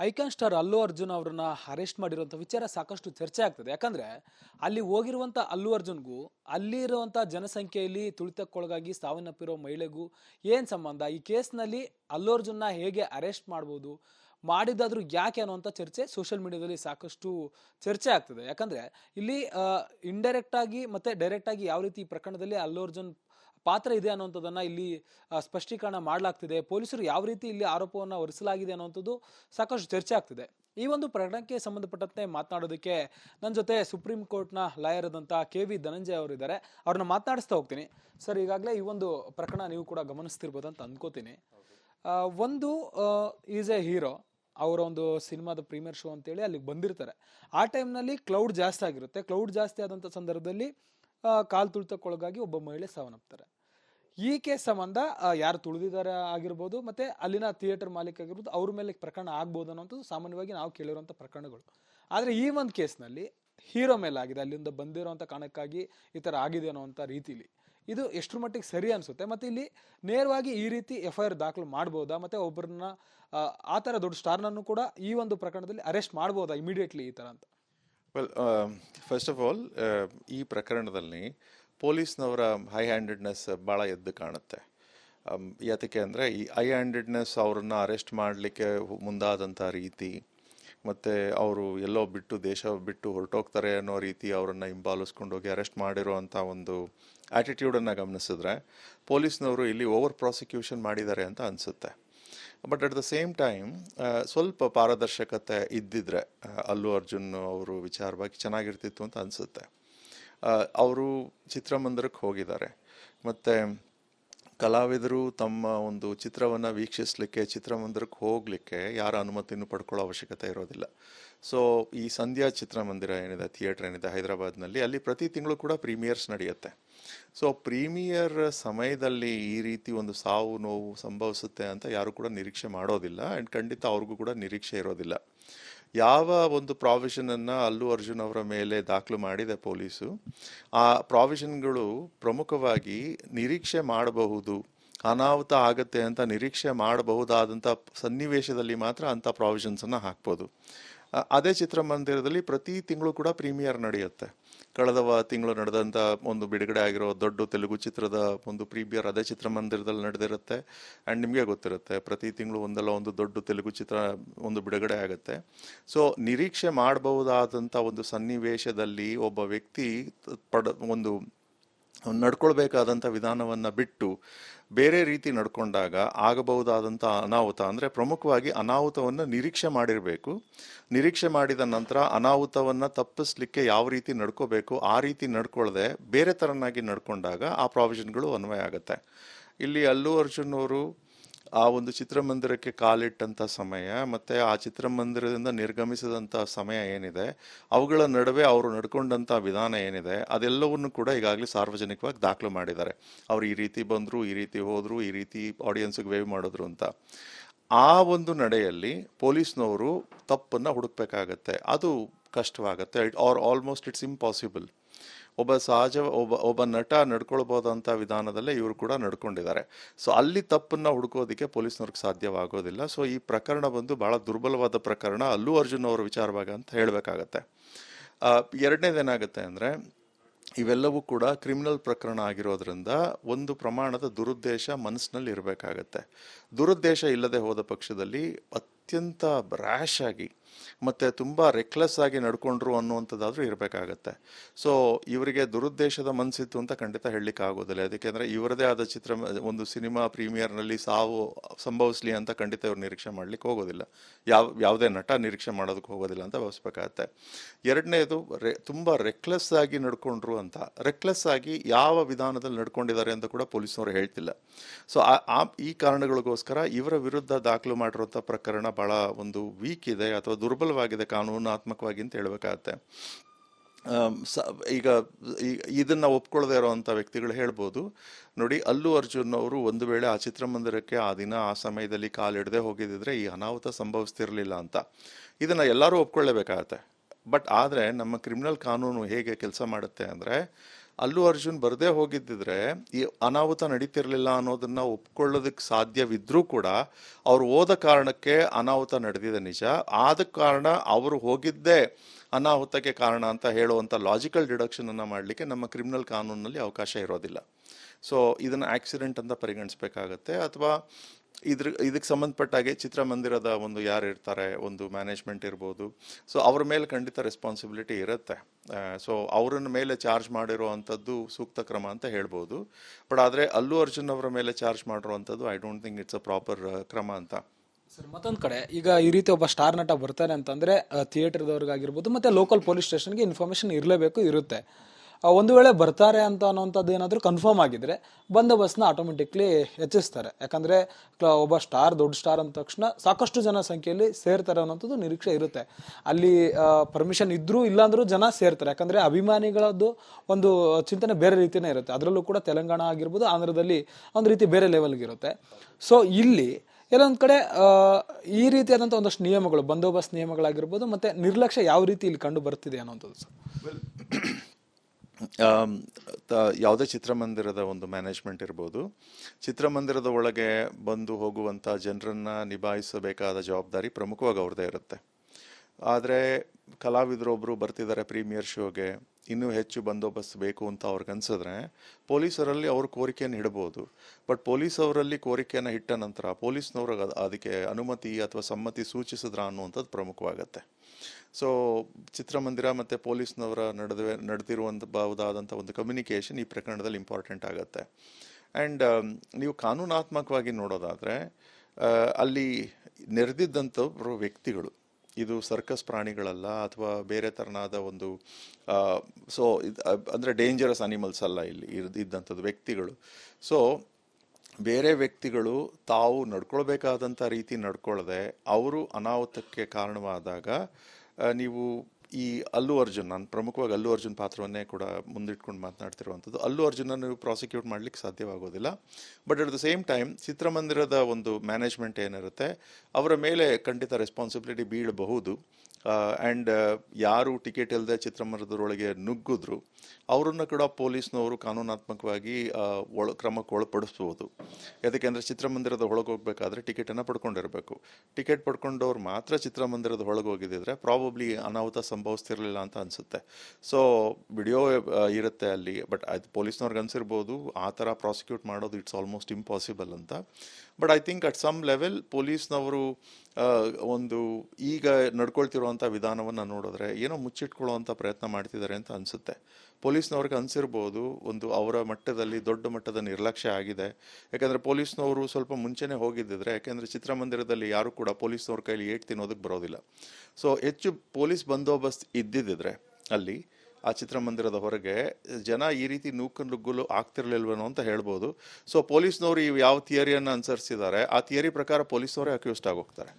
Icon star Allu Arjun ಅವರನ್ನ arrest ಮಾಡಿರುವಂಥ ವಿಚಾರ ಸಾಕಷ್ಟು ಚರ್ಚೆ ಆಗ್ತದೆ. ಯಾಕಂದ್ರೆ ಅಲ್ಲಿ ಹೋಗಿರುವಂಥ ಅಲ್ಲು ಅರ್ಜುನ್ಗೂ ಅಲ್ಲಿರುವಂಥ ಜನಸಂಖ್ಯೆಯಲ್ಲಿ ತುಳಿತಕ್ಕೊಳಗಾಗಿ ಸಾವನ್ನಪ್ಪಿರೋ ಮಹಿಳೆಗೂ ಏನು ಸಂಬಂಧ? ಈ ಕೇಸ್ನಲ್ಲಿ ಅಲ್ಲು ಅರ್ಜುನ್ನ ಹೇಗೆ ಅರೆಸ್ಟ್ ಮಾಡ್ಬೋದು? ಮಾಡಿದಾದ್ರೂ ಯಾಕೆ ಅನ್ನುವಂಥ ಚರ್ಚೆ ಸೋಷಿಯಲ್ ಮೀಡಿಯಾದಲ್ಲಿ ಸಾಕಷ್ಟು ಚರ್ಚೆ ಆಗ್ತದೆ. ಯಾಕಂದ್ರೆ ಇಲ್ಲಿ ಇಂಡೈರೆಕ್ಟ್ ಆಗಿ ಮತ್ತೆ ಡೈರೆಕ್ಟ್ ಆಗಿ ಯಾವ ರೀತಿ ಪ್ರಕರಣದಲ್ಲಿ ಅಲ್ಲು ಅರ್ಜುನ್ ಪಾತ್ರ ಇದೆ ಅನ್ನುವಂಥದ್ದನ್ನು ಇಲ್ಲಿ ಸ್ಪಷ್ಟೀಕರಣ ಮಾಡಲಾಗ್ತಿದೆ. ಪೊಲೀಸರು ಯಾವ ರೀತಿ ಇಲ್ಲಿ ಆರೋಪವನ್ನು ಹೊರಿಸಲಾಗಿದೆ ಅನ್ನುವಂಥದ್ದು ಸಾಕಷ್ಟು ಚರ್ಚೆ ಆಗ್ತಿದೆ. ಈ ಒಂದು ಪ್ರಕರಣಕ್ಕೆ ಸಂಬಂಧಪಟ್ಟಂತೆ ಮಾತನಾಡೋದಕ್ಕೆ ನನ್ನ ಜೊತೆ ಸುಪ್ರೀಂ ಕೋರ್ಟ್ನ ಲಾಯರ್ ಆದಂಥ ಕೆ ವಿ ಧನಂಜಯ ಅವರು ಇದ್ದಾರೆ ಅವ್ರನ್ನ ಮಾತನಾಡಿಸ್ತಾ ಹೋಗ್ತೀನಿ. ಸರ್, ಈಗಾಗಲೇ ಈ ಒಂದು ಪ್ರಕರಣ ನೀವು ಕೂಡ ಗಮನಿಸ್ತಿರ್ಬೋದು ಅಂತ ಅಂದ್ಕೋತೀನಿ ಒಂದು ಈಸ್ ಎ ಹೀರೋ. ಅವರ ಒಂದು ಸಿನಿಮಾದ ಪ್ರೀಮಿಯರ್ ಶೋ ಅಂತೇಳಿ ಅಲ್ಲಿಗೆ ಬಂದಿರ್ತಾರೆ. ಆ ಟೈಮ್ನಲ್ಲಿ ಕ್ಲೌಡ್ ಜಾಸ್ತಿ ಆಗಿರುತ್ತೆ. ಕ್ಲೌಡ್ ಜಾಸ್ತಿ ಆದಂಥ ಸಂದರ್ಭದಲ್ಲಿ ಕಾಲ್ ತುಳಿತಕ್ಕೊಳಗಾಗಿ ಒಬ್ಬ ಮಹಿಳೆ ಸಾವನ್ನಪ್ತಾರೆ. ಈ ಕೇಸ್ ಸಂಬಂಧ ಯಾರು ತುಳಿದಿದ್ದಾರೆ ಆಗಿರ್ಬೋದು, ಮತ್ತೆ ಅಲ್ಲಿನ ಥಿಯೇಟರ್ ಮಾಲೀಕ ಆಗಿರ್ಬೋದು, ಅವ್ರ ಮೇಲೆ ಪ್ರಕರಣ ಆಗ್ಬೋದು ಅನ್ನೋಂಥದ್ದು ಸಾಮಾನ್ಯವಾಗಿ ನಾವು ಕೇಳಿರುವಂಥ ಪ್ರಕರಣಗಳು. ಆದರೆ ಈ ಒಂದು ಕೇಸ್ನಲ್ಲಿ ಹೀರೋ ಮೇಲೆ ಆಗಿದೆ, ಅಲ್ಲಿಂದ ಬಂದಿರೋಂಥ ಕಾರಣಕ್ಕಾಗಿ ಈ ಥರ ಆಗಿದೆ ಅನ್ನೋವಂಥ ರೀತಿಲಿ. ಇದು ಎಷ್ಟರ ಮಟ್ಟಿಗೆ ಸರಿ ಅನಿಸುತ್ತೆ, ಮತ್ತು ಇಲ್ಲಿ ನೇರವಾಗಿ ಈ ರೀತಿ ಎಫ್ ಐ ಆರ್ ದಾಖಲು ಮಾಡ್ಬೋದಾ, ಮತ್ತು ಒಬ್ಬರನ್ನ, ಆ ಥರ ದೊಡ್ಡ ಸ್ಟಾರ್ನನ್ನು ಕೂಡ ಈ ಒಂದು ಪ್ರಕರಣದಲ್ಲಿ ಅರೆಸ್ಟ್ ಮಾಡ್ಬೋದಾ ಇಮಿಡಿಯೇಟ್ಲಿ ಈ ಥರ ಅಂತ? ವೆಲ್ ಫಸ್ಟ್ ಆಫ್ ಆಲ್ ಈ ಪ್ರಕರಣದಲ್ಲಿ ಪೊಲೀಸ್ನವರ ಹೈ ಹ್ಯಾಂಡೆಡ್ನೆಸ್ ಭಾಳ ಎದ್ದು ಕಾಣುತ್ತೆ. Um, ಯಾತಕ್ಕೆ ಅಂದರೆ ಈ ಹೈ ಹ್ಯಾಂಡೆಡ್ನೆಸ್ ಅವ್ರನ್ನ ಅರೆಸ್ಟ್ ಮಾಡಲಿಕ್ಕೆ ಮುಂದಾದಂಥ ರೀತಿ ಮತ್ತು ಅವರು ಎಲ್ಲೋ ಬಿಟ್ಟು ದೇಶ ಬಿಟ್ಟು ಹೊರಟೋಗ್ತಾರೆ ಅನ್ನೋ ರೀತಿ ಅವರನ್ನು ಹಿಂಬಾಲಿಸ್ಕೊಂಡು ಹೋಗಿ ಅರೆಸ್ಟ್ ಅಂಥ ಒಂದು ಆ್ಯಟಿಟ್ಯೂಡನ್ನು ಗಮನಿಸಿದ್ರೆ ಪೊಲೀಸ್ನವರು ಇಲ್ಲಿ ಓವರ್ ಪ್ರಾಸಿಕ್ಯೂಷನ್ ಮಾಡಿದ್ದಾರೆ ಅಂತ ಅನಿಸುತ್ತೆ. But at the same time ಸ್ವಲ್ಪ ಪಾರದರ್ಶಕತೆ ಇದ್ದಿದ್ರೆ ಅಲ್ಲು ಅರ್ಜುನ್ ಅವರು ವಿಚಾರವಾಗಿ ಚೆನ್ನಾಗಿರ್ತಿತ್ತು ಅಂತ ಅನಿಸುತ್ತೆ. ಅವರು ಚಿತ್ರಮಂದಿರಕ್ಕೆ ಹೋಗಿದ್ದಾರೆ. ಮತ್ತು ಕಲಾವಿದರು ತಮ್ಮ ಒಂದು ಚಿತ್ರವನ್ನು ವೀಕ್ಷಿಸಲಿಕ್ಕೆ, ಚಿತ್ರಮಂದಿರಕ್ಕೆ ಹೋಗಲಿಕ್ಕೆ ಯಾರ ಅನುಮತಿಯನ್ನು ಪಡ್ಕೊಳ್ಳೋ ಅವಶ್ಯಕತೆ ಇರೋದಿಲ್ಲ. ಸೊ ಈ ಸಂಧ್ಯಾ ಚಿತ್ರಮಂದಿರ ಏನಿದೆ, ಥಿಯೇಟರ್ ಏನಿದೆ ಹೈದರಾಬಾದ್ನಲ್ಲಿ, ಅಲ್ಲಿ ಪ್ರತಿ ತಿಂಗಳು ಕೂಡ ಪ್ರೀಮಿಯರ್ಸ್ ನಡೆಯುತ್ತೆ. ಸೊ ಪ್ರೀಮಿಯರ್ ಸಮಯದಲ್ಲಿ ಈ ರೀತಿ ಒಂದು ಸಾವು, ನೋವು ಸಂಭವಿಸುತ್ತೆ ಅಂತ ಯಾರು ಕೂಡ ನಿರೀಕ್ಷೆ ಮಾಡೋದಿಲ್ಲ. ಆ್ಯಂಡ್ ಖಂಡಿತ ಅವ್ರಿಗೂ ಕೂಡ ನಿರೀಕ್ಷೆ ಇರೋದಿಲ್ಲ. ಯಾವ ಒಂದು ಪ್ರಾವಿಷನನ್ನು ಅಲ್ಲು ಅರ್ಜುನ್ ಅವರ ಮೇಲೆ ದಾಖಲು ಮಾಡಿದೆ ಪೊಲೀಸು, ಆ ಪ್ರಾವಿಷನ್ಗಳು ಪ್ರಮುಖವಾಗಿ ನಿರೀಕ್ಷೆ ಮಾಡಬಹುದು, ಅನಾಹುತ ಆಗತ್ತೆ ಅಂತ ನಿರೀಕ್ಷೆ ಮಾಡಬಹುದಾದಂಥ ಸನ್ನಿವೇಶದಲ್ಲಿ ಮಾತ್ರ ಅಂಥ ಪ್ರಾವಿಷನ್ಸನ್ನು ಹಾಕ್ಬೋದು. ಅದೇ ಚಿತ್ರಮಂದಿರದಲ್ಲಿ ಪ್ರತಿ ತಿಂಗಳು ಕೂಡ ಪ್ರೀಮಿಯರ್ ನಡೆಯುತ್ತೆ. ಕಳೆದ ತಿಂಗಳು ನಡೆದಂಥ ಒಂದು ಬಿಡುಗಡೆ ಆಗಿರೋ ದೊಡ್ಡ ತೆಲುಗು ಚಿತ್ರದ ಒಂದು ಪ್ರೀಮಿಯರ್ ಅದೇ ಚಿತ್ರಮಂದಿರದಲ್ಲಿ ನಡೆದಿರುತ್ತೆ. ಆ್ಯಂಡ್ ನಿಮಗೆ ಗೊತ್ತಿರುತ್ತೆ, ಪ್ರತಿ ತಿಂಗಳು ಒಂದಲ್ಲ ಒಂದು ದೊಡ್ಡ ತೆಲುಗು ಚಿತ್ರ ಒಂದು ಬಿಡುಗಡೆ ಆಗುತ್ತೆ. ಸೊ, ನಿರೀಕ್ಷೆ ಮಾಡಬಹುದಾದಂಥ ಒಂದು ಸನ್ನಿವೇಶದಲ್ಲಿ ಒಬ್ಬ ವ್ಯಕ್ತಿ ಪಡ, ಒಂದು ನಡ್ಕೊಳ್ಬೇಕಾದಂಥ ವಿಧಾನವನ್ನು ಬಿಟ್ಟು ಬೇರೆ ರೀತಿ ನಡ್ಕೊಂಡಾಗ ಆಗಬಹುದಾದಂಥ ಅನಾಹುತ, ಅಂದರೆ ಪ್ರಮುಖವಾಗಿ ಅನಾಹುತವನ್ನು ನಿರೀಕ್ಷೆ ಮಾಡಿರಬೇಕು. ನಿರೀಕ್ಷೆ ಮಾಡಿದ ನಂತರ ಅನಾಹುತವನ್ನು ತಪ್ಪಿಸ್ಲಿಕ್ಕೆ ಯಾವ ರೀತಿ ನಡ್ಕೋಬೇಕು, ಆ ರೀತಿ ನಡ್ಕೊಳ್ಳದೆ ಬೇರೆ ಥರನಾಗಿ ನಡ್ಕೊಂಡಾಗ ಆ ಪ್ರಾವಿಷನ್ಗಳು ಅನ್ವಯ ಆಗುತ್ತೆ. ಇಲ್ಲಿ ಅಲ್ಲು ಅರ್ಜುನ್ ಅವರು ಆ ಒಂದು ಚಿತ್ರಮಂದಿರಕ್ಕೆ ಕಾಲಿಟ್ಟಂಥ ಸಮಯ ಮತ್ತು ಆ ಚಿತ್ರಮಂದಿರದಿಂದ ನಿರ್ಗಮಿಸಿದಂಥ ಸಮಯ ಏನಿದೆ, ಅವುಗಳ ನಡುವೆ ಅವರು ನಡ್ಕೊಂಡಂಥ ವಿಧಾನ ಏನಿದೆ, ಅದೆಲ್ಲವನ್ನು ಕೂಡ ಈಗಾಗಲೇ ಸಾರ್ವಜನಿಕವಾಗಿ ದಾಖಲು ಮಾಡಿದ್ದಾರೆ. ಅವರು ಈ ರೀತಿ ಬಂದರು, ಈ ರೀತಿ ಹೋದರು, ಈ ರೀತಿ ಆಡಿಯನ್ಸಿಗೆ ವೇವ್ ಮಾಡಿದ್ರು ಅಂತ. ಆ ಒಂದು ನಡೆಯಲ್ಲಿ ಪೊಲೀಸ್ನವರು ತಪ್ಪನ್ನು ಹುಡುಕ್ಬೇಕಾಗತ್ತೆ. ಅದು ಕಷ್ಟವಾಗುತ್ತೆ. It are almost it's impossible ಒಬ್ಬ ಸಹಜ, ಒಬ್ಬ ಒಬ್ಬ ನಟ ನಡ್ಕೊಳ್ಬೋದಂಥ ವಿಧಾನದಲ್ಲೇ ಇವರು ಕೂಡ ನಡ್ಕೊಂಡಿದ್ದಾರೆ. ಸೊ ಅಲ್ಲಿ ತಪ್ಪನ್ನು ಹುಡುಕೋದಕ್ಕೆ ಪೊಲೀಸ್ನವ್ರಿಗೆ ಸಾಧ್ಯವಾಗೋದಿಲ್ಲ. ಸೊ ಈ ಪ್ರಕರಣ ಬಂದು ಬಹಳ ದುರ್ಬಲವಾದ ಪ್ರಕರಣ. ಅಲ್ಲು ಅರ್ಜುನ್ ಅವರ ವಿಚಾರವಾಗಿ ಅಂತ ಹೇಳಬೇಕಾಗತ್ತೆ. ಎರಡನೇದೇನಾಗುತ್ತೆ ಅಂದರೆ, ಇವೆಲ್ಲವೂ ಕೂಡ ಕ್ರಿಮಿನಲ್ ಪ್ರಕರಣ ಆಗಿರೋದ್ರಿಂದ ಒಂದು ಪ್ರಮಾಣದ ದುರುದ್ದೇಶ ಮನಸ್ಸಿನಲ್ಲಿ ಇರಬೇಕಾಗತ್ತೆ. ದುರುದ್ದೇಶ ಇಲ್ಲದೆ ಹೋದ ಪಕ್ಷದಲ್ಲಿ ಅತ್ಯಂತ ರ್ಯಾಶ್ ಆಗಿ ಮತ್ತು ತುಂಬ ರೆಕ್ಲೆಸ್ ಆಗಿ ನಡ್ಕೊಂಡ್ರು ಅನ್ನುವಂಥದ್ದಾದರೂ ಇರಬೇಕಾಗತ್ತೆ. ಸೊ ಇವರಿಗೆ ದುರುದ್ದೇಶದ ಮನಸ್ಸಿತ್ತು ಅಂತ ಖಂಡಿತ ಹೇಳಲಿಕ್ಕೆ ಆಗೋದಿಲ್ಲ ಯಾಕೆಂದರೆ ಇವರದೇ ಆದ ಚಿತ್ರ, ಒಂದು ಸಿನಿಮಾ ಪ್ರೀಮಿಯರ್ನಲ್ಲಿ ಸಾವು ಸಂಭವಿಸಲಿ ಅಂತ ಖಂಡಿತ ಇವ್ರು ನಿರೀಕ್ಷೆ ಮಾಡಲಿಕ್ಕೆ ಹೋಗೋದಿಲ್ಲ. ಯಾವ, ಯಾವುದೇ ನಟ ನಿರೀಕ್ಷೆ ಮಾಡೋದಕ್ಕೆ ಹೋಗೋದಿಲ್ಲ ಅಂತ ಭಾವಿಸ್ಬೇಕಾಗತ್ತೆ. ಎರಡನೇದು, ರೆ, ತುಂಬ ರೆಕ್ಲೆಸ್ ಆಗಿ ನಡ್ಕೊಂಡ್ರು ಅಂತ. ರೆಕ್ಲೆಸ್ ಆಗಿ ಯಾವ ವಿಧಾನದಲ್ಲಿ ನಡ್ಕೊಂಡಿದ್ದಾರೆ ಅಂತ ಕೂಡ ಪೊಲೀಸ್ನವರು ಹೇಳ್ತಿಲ್ಲ. ಸೊ ಆ ಈ ಕಾರಣಗಳಿಗೋಸ್ಕರ ಇವರ ವಿರುದ್ಧ ದಾಖಲು ಮಾಡಿರುವಂಥ ಪ್ರಕರಣ ಭಾಳ ಒಂದು ವೀಕ್ ಇದೆ ಅಥವಾ ದುರ್ಬಲವಾಗಿದೆ, ಕಾನೂನಾತ್ಮಕವಾಗಿ ಅಂತ ಹೇಳಬೇಕಾಗತ್ತೆ. ಈಗ ಇದನ್ನು ಇದನ್ನ ಒಪ್ಕೊಳ್ಳದೆ ಇರೋವಂಥ ವ್ಯಕ್ತಿಗಳು ಹೇಳ್ಬೋದು. ನೋಡಿ, ಅಲ್ಲು ಅರ್ಜುನ್ ಅವರು ಒಂದು ವೇಳೆ ಆ ಚಿತ್ರಮಂದಿರಕ್ಕೆ ಆ ದಿನ, ಆ ಸಮಯದಲ್ಲಿ ಕಾಲಿಡದೆ ಹೋಗಿದ್ದಿದ್ರೆ ಈ ಅನಾಹುತ ಸಂಭವಿಸ್ತಿರಲಿಲ್ಲ ಅಂತ. ಇದನ್ನು ಎಲ್ಲರೂ ಒಪ್ಕೊಳ್ಳೇಬೇಕಾಗತ್ತೆ. ಬಟ್ ಆದರೆ ನಮ್ಮ ಕ್ರಿಮಿನಲ್ ಕಾನೂನು ಹೇಗೆ ಕೆಲಸ ಮಾಡುತ್ತೆ ಅಂದರೆ ಅಲ್ಲು ಅರ್ಜುನ್ ಬರದೇ ಹೋಗಿದ್ದಿದ್ರೆ ಈ ಅನಾಹುತ ನಡೀತಿರ್ಲಿಲ್ಲ ಅನ್ನೋದನ್ನ ಒಪ್ಕೊಳ್ಳೋದಕ್ಕೆ ಸಾಧ್ಯವಿದ್ರೂ ಕೂಡ ಅವ್ರು ಹೋದ ಕಾರಣಕ್ಕೆ ಅನಾಹುತ ನಡೆದಿದೆ ನಿಜ. ಆದ ಕಾರಣ ಅವರು ಹೋಗಿದ್ದೇ ಅನಾಹುತಕ್ಕೆ ಕಾರಣ ಅಂತ ಹೇಳುವಂಥ ಲಾಜಿಕಲ್ ಡಿಡಕ್ಷನ್ ಅನ್ನ ಮಾಡಲಿಕ್ಕೆ ನಮ್ಮ ಕ್ರಿಮಿನಲ್ ಕಾನೂನಲ್ಲಿ ಅವಕಾಶ ಇರೋದಿಲ್ಲ. ಸೊ ಇದನ್ನು ಆಕ್ಸಿಡೆಂಟ್ ಅಂತ ಪರಿಗಣಿಸಬೇಕಾಗತ್ತೆ ಅಥವಾ ಇದ್ರ, ಇದಕ್ಕೆ ಸಂಬಂಧಪಟ್ಟಾಗೆ ಚಿತ್ರಮಂದಿರದ ಒಂದು ಯಾರು ಇರ್ತಾರೆ, ಒಂದು ಮ್ಯಾನೇಜ್ಮೆಂಟ್ ಇರ್ಬೋದು. ಸೊ ಅವ್ರ ಮೇಲೆ ಖಂಡಿತ ರೆಸ್ಪಾನ್ಸಿಬಿಲಿಟಿ ಇರುತ್ತೆ. ಸೊ ಅವ್ರನ್ನ ಮೇಲೆ ಚಾರ್ಜ್ ಮಾಡಿರುವಂಥದ್ದು ಸೂಕ್ತ ಕ್ರಮ ಅಂತ ಹೇಳ್ಬೋದು. ಬಟ್ ಆದರೆ ಅಲ್ಲು ಅರ್ಜುನ್ ಅವರ ಮೇಲೆ ಚಾರ್ಜ್ ಮಾಡಿರುವಂಥದ್ದು I don't think it's a proper ಕ್ರಮ ಅಂತ. ಸರ್, ಮತ್ತೊಂದು ಕಡೆ, ಈಗ ಈ ರೀತಿ ಒಬ್ಬ ಸ್ಟಾರ್ ನಟ ಬರ್ತಾರೆ ಅಂತಂದರೆ ಥಿಯೇಟರ್ದವ್ರಿಗಾಗಿರ್ಬೋದು ಮತ್ತು ಲೋಕಲ್ ಪೊಲೀಸ್ ಸ್ಟೇಷನ್ಗೆ ಇನ್ಫಾರ್ಮೇಷನ್ ಇರಲೇಬೇಕು, ಇರುತ್ತೆ. ಒಂದು ವೇಳೆ ಬರ್ತಾರೆ ಅಂತ ಅನ್ನೋಂಥದ್ದು ಏನಾದರೂ ಕನ್ಫರ್ಮ್ ಆಗಿದ್ರೆ ಬಂದೋಬಸ್ತ್ನ ಆಟೋಮೆಟಿಕ್ಲಿ ಹೆಚ್ಚಿಸ್ತಾರೆ ಯಾಕಂದರೆ ಒಬ್ಬ ಸ್ಟಾರ್ ದೊಡ್ಡ ಸ್ಟಾರ್ ಅಂದ ತಕ್ಷಣ ಸಾಕಷ್ಟು ಜನ ಸಂಖ್ಯೆಯಲ್ಲಿ ಸೇರ್ತಾರೆ ಅನ್ನೋಂಥದ್ದು ನಿರೀಕ್ಷೆ ಇರುತ್ತೆ. ಅಲ್ಲಿ ಪರ್ಮಿಷನ್ ಇದ್ದರೂ ಇಲ್ಲಾಂದರೂ ಜನ ಸೇರ್ತಾರೆ. ಯಾಕಂದರೆ ಅಭಿಮಾನಿಗಳದ್ದು ಒಂದು ಚಿಂತನೆ ಬೇರೆ ರೀತಿಯೇ ಇರುತ್ತೆ. ಅದರಲ್ಲೂ ಕೂಡ ತೆಲಂಗಾಣ ಆಗಿರ್ಬೋದು, ಆಂಧ್ರದಲ್ಲಿ ಒಂದು ರೀತಿ ಬೇರೆ ಲೆವೆಲ್ಗೆ ಇರುತ್ತೆ. ಸೊ ಇಲ್ಲಿ ಕೆಲವೊಂದು ಕಡೆ ಈ ರೀತಿಯಾದಂಥ ಒಂದಷ್ಟು ನಿಯಮಗಳು, ಬಂದೋಬಸ್ತ್ ನಿಯಮಗಳಾಗಿರ್ಬೋದು, ಮತ್ತು ನಿರ್ಲಕ್ಷ್ಯ ಯಾವ ರೀತಿ ಇಲ್ಲಿ ಕಂಡು ಬರ್ತಿದೆ ಅನ್ನೋಂಥದ್ದು ಯಾವುದೇ ಚಿತ್ರಮಂದಿರದ ಒಂದು ಮ್ಯಾನೇಜ್ಮೆಂಟ್ ಇರ್ಬೋದು. ಚಿತ್ರಮಂದಿರದ ಒಳಗೆ ಬಂದು ಹೋಗುವಂಥ ಜನರನ್ನು ನಿಭಾಯಿಸಬೇಕಾದ ಜವಾಬ್ದಾರಿ ಪ್ರಮುಖವಾಗಿ ಅವ್ರದ್ದೇ ಇರುತ್ತೆ. ಆದರೆ ಕಲಾವಿದರೊಬ್ಬರು ಬರ್ತಿದ್ದಾರೆ ಪ್ರೀಮಿಯರ್ ಶೋಗೆ, ಇನ್ನೂ ಹೆಚ್ಚು ಬಂದೋಬಸ್ತ್ ಬೇಕು ಅಂತ ಅವ್ರಿಗೆ ಅನ್ಸಿದ್ರೆ ಪೊಲೀಸರಲ್ಲಿ ಅವ್ರ ಕೋರಿಕೆಯನ್ನು ಇಡ್ಬೋದು. ಬಟ್ ಪೊಲೀಸ್ ಅವರಲ್ಲಿ ಕೋರಿಕೆಯನ್ನು ಇಟ್ಟ ನಂತರ ಪೊಲೀಸ್ನವ್ರಿಗೆ ಅದು ಅದಕ್ಕೆ ಅನುಮತಿ ಅಥವಾ ಸಮ್ಮತಿ ಸೂಚಿಸಿದ್ರ ಅನ್ನುವಂಥದ್ದು ಪ್ರಮುಖವಾಗತ್ತೆ. ಸೊ ಚಿತ್ರಮಂದಿರ ಮತ್ತು ಪೊಲೀಸ್ನವರ ನಡುವೆ ನಡೆದಿರುವಂಥದ್ದಾದಂಥ ಒಂದು ಕಮ್ಯುನಿಕೇಷನ್ ಈ ಪ್ರಕರಣದಲ್ಲಿ ಇಂಪಾರ್ಟೆಂಟ್ ಆಗುತ್ತೆ. ಆ್ಯಂಡ್ ನೀವು ಕಾನೂನಾತ್ಮಕವಾಗಿ ನೋಡೋದಾದರೆ ಅಲ್ಲಿ ನೆರೆದಿದ್ದಂಥವ್ರು ವ್ಯಕ್ತಿಗಳು ಇದು ಸರ್ಕಸ್ ಪ್ರಾಣಿಗಳಲ್ಲ ಅಥವಾ ಬೇರೆ ತರನಾದ ಒಂದು ಸೊ ಅಂದರೆ ಡೇಂಜರಸ್ ಅನಿಮಲ್ಸ್ ಅಲ್ಲ ಇಲ್ಲಿ ಇದ್ದಂಥದ್ದು ವ್ಯಕ್ತಿಗಳು. ಸೊ ಬೇರೆ ವ್ಯಕ್ತಿಗಳು ತಾವು ನಡ್ಕೊಳ್ಬೇಕಾದಂಥ ರೀತಿ ನಡ್ಕೊಳ್ಳದೆ ಅವರು ಅನಾಹುತಕ್ಕೆ ಕಾರಣವಾದಾಗ ನೀವು ಈ ಅಲ್ಲು ಅರ್ಜುನ್, ನಾನು ಪ್ರಮುಖವಾಗಿ ಅಲ್ಲು ಅರ್ಜುನ್ ಪಾತ್ರವನ್ನೇ ಕೂಡ ಮುಂದಿಟ್ಕೊಂಡು ಮಾತನಾಡ್ತಿರುವಂಥದ್ದು. ಅಲ್ಲು ಅರ್ಜುನ ನೀವು ಪ್ರಾಸಿಕ್ಯೂಟ್ ಮಾಡ್ಲಿಕ್ಕೆ ಸಾಧ್ಯವಾಗೋದಿಲ್ಲ. But at the same time ಚಿತ್ರಮಂದಿರದ ಒಂದು ಮ್ಯಾನೇಜ್ಮೆಂಟ್ ಏನಿರುತ್ತೆ, ಅವರ ಮೇಲೆ ಖಂಡಿತ ರೆಸ್ಪಾನ್ಸಿಬಿಲಿಟಿ ಬೀಳಬಹುದು. ಆ್ಯಂಡ್ ಯಾರು ಟಿಕೆಟ್ ಇಲ್ಲದೆ ಚಿತ್ರಮಂದಿರದೊಳಗೆ ನುಗ್ಗಿದ್ರು, ಅವರನ್ನು ಕೂಡ ಪೊಲೀಸ್ನವರು ಕಾನೂನಾತ್ಮಕವಾಗಿ ಒಳ, ಕ್ರಮಕ್ಕೆ ಒಳಪಡಿಸ್ಬೋದು ಯಾಕೆಂದರೆ ಚಿತ್ರಮಂದಿರದ ಒಳಗೆ ಹೋಗಬೇಕಾದ್ರೆ ಟಿಕೆಟನ್ನು ಪಡ್ಕೊಂಡಿರಬೇಕು. ಟಿಕೆಟ್ ಪಡ್ಕೊಂಡವ್ರು ಮಾತ್ರ ಚಿತ್ರಮಂದಿರದ ಒಳಗೆ ಹೋಗಿದ್ದಿದ್ರೆ ಪ್ರಾಬಬ್ಲಿ ಅನಾಹುತ ಸಂಭವಿಸ್ತಿರ್ಲಿಲ್ಲ ಅಂತ ಅನಿಸುತ್ತೆ. ಸೊ ವಿಡಿಯೋ ಇರುತ್ತೆ ಅಲ್ಲಿ ಬಟ್ ಅದು ಪೊಲೀಸ್ನವ್ರಿಗೆ ಅನ್ಸಿರ್ಬೋದು, ಆ ಥರ ಪ್ರಾಸಿಕ್ಯೂಟ್ ಮಾಡೋದು ಇಟ್ಸ್ ಆಲ್ಮೋಸ್ಟ್ ಇಂಪಾಸಿಬಲ್ ಅಂತ. But I think at some level ಪೊಲೀಸ್ನವರು ಒಂದು ಈಗ ನಡ್ಕೊಳ್ತಿರುವಂಥ ವಿಧಾನವನ್ನು ನೋಡಿದ್ರೆ, ಏನೋ ಮುಚ್ಚಿಟ್ಕೊಳ್ಳುವಂಥ ಪ್ರಯತ್ನ ಮಾಡ್ತಿದ್ದಾರೆ ಅಂತ ಅನಿಸುತ್ತೆ. ಪೊಲೀಸ್ನವ್ರಿಗೆ ಅನಿಸಿರ್ಬೋದು, ಒಂದು ಅವರ ಮಟ್ಟದಲ್ಲಿ ದೊಡ್ಡ ಮಟ್ಟದ ನಿರ್ಲಕ್ಷ್ಯ ಆಗಿದೆ. ಯಾಕಂದರೆ ಪೊಲೀಸ್ನವರು ಸ್ವಲ್ಪ ಮುಂಚೆನೇ ಹೋಗಿದ್ದಿದ್ರೆ, ಯಾಕೆಂದರೆ ಚಿತ್ರಮಂದಿರದಲ್ಲಿ ಯಾರು ಕೂಡ ಪೊಲೀಸ್ನವ್ರ ಕೈಲಿ ಏಟ್ ತಿನ್ನೋದಕ್ಕೆ ಬರೋದಿಲ್ಲ. ಸೊ ಹೆಚ್ಚು ಪೊಲೀಸ್ ಬಂದೋಬಸ್ತ್ ಇದ್ದಿದ್ದಿದ್ರೆ ಅಲ್ಲಿ ಆ ಚಿತ್ರಮಂದಿರದ ಹೊರಗೆ, ಜನ ಈ ರೀತಿ ನೂಕು ನುಗ್ಗುಲು ಆಗ್ತಿರ್ಲಿಲ್ವೇನೋ ಅಂತ ಹೇಳ್ಬೋದು. ಸೊ ಪೊಲೀಸ್ನವರು ಯಾವ ಥಿಯರಿಯನ್ನು ಅನುಸರಿಸಿದ್ದಾರೆ, ಆ ಥಿಯರಿ ಪ್ರಕಾರ ಪೊಲೀಸ್ನವರೇ ಅಕ್ಯೂಸ್ಡ್ ಆಗೋಗ್ತಾರೆ.